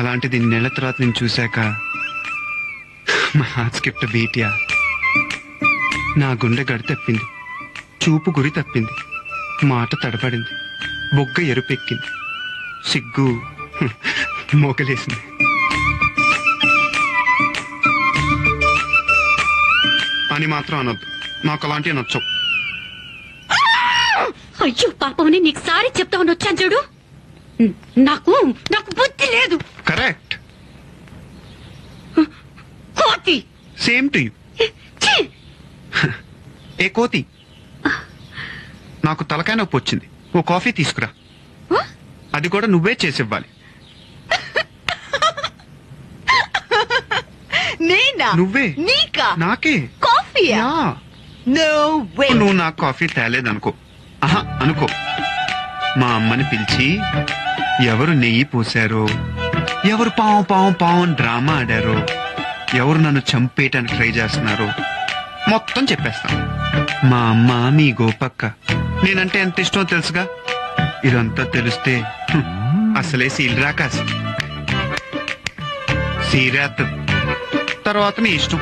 అలాంటిది నెల తర్వాత నేను చూశాక మా హార్ట్ స్కిప్ట్ బీటియా. నా గుండె గడి తప్పింది. చూపు గురి తప్పింది. మాట తడబడింది. బొగ్గ ఎరుపెక్కింది. సిగ్గు మోకలేసింది. అని మాత్రం అనొద్దు. నాకు అలాంటివి నచ్చవు. అయ్యో పాపం నీకు సారీ చెప్తామని వచ్చాను చూడు. నాకు నాకు కోతి. Same to you! ఏ కోతి? నాకు తలకాయ నొప్పి వచ్చింది. ఓ కాఫీ తీసుకురా? అది కూడా నువ్వే చేసివ్వాలి. నేనా? నువ్వే. నీకా? నాకే. కాఫీయా? యా. No way. నువ్వు నాకు కాఫీ తేలేదనుకో. ఆహా అనుకో. మా అమ్మని పిలిచి ఎవరు నెయ్యి పోసారో ఎవరు పావం పావం పావం డ్రామా ఆడారో ఎవరు నన్ను చంపేయటానికి ట్రై చేస్తున్నారో మొత్తం చెప్పేస్తాను. మా అమ్మ మీ గోపక్క నేనంటే ఎంత ఇష్టమో తెలుసుగా? ఇదంతా తెలిస్తే హ్మ్, అసలే సీల్ రాకాసి. సీరేత్తది తర్వాత నీ ఇష్టం.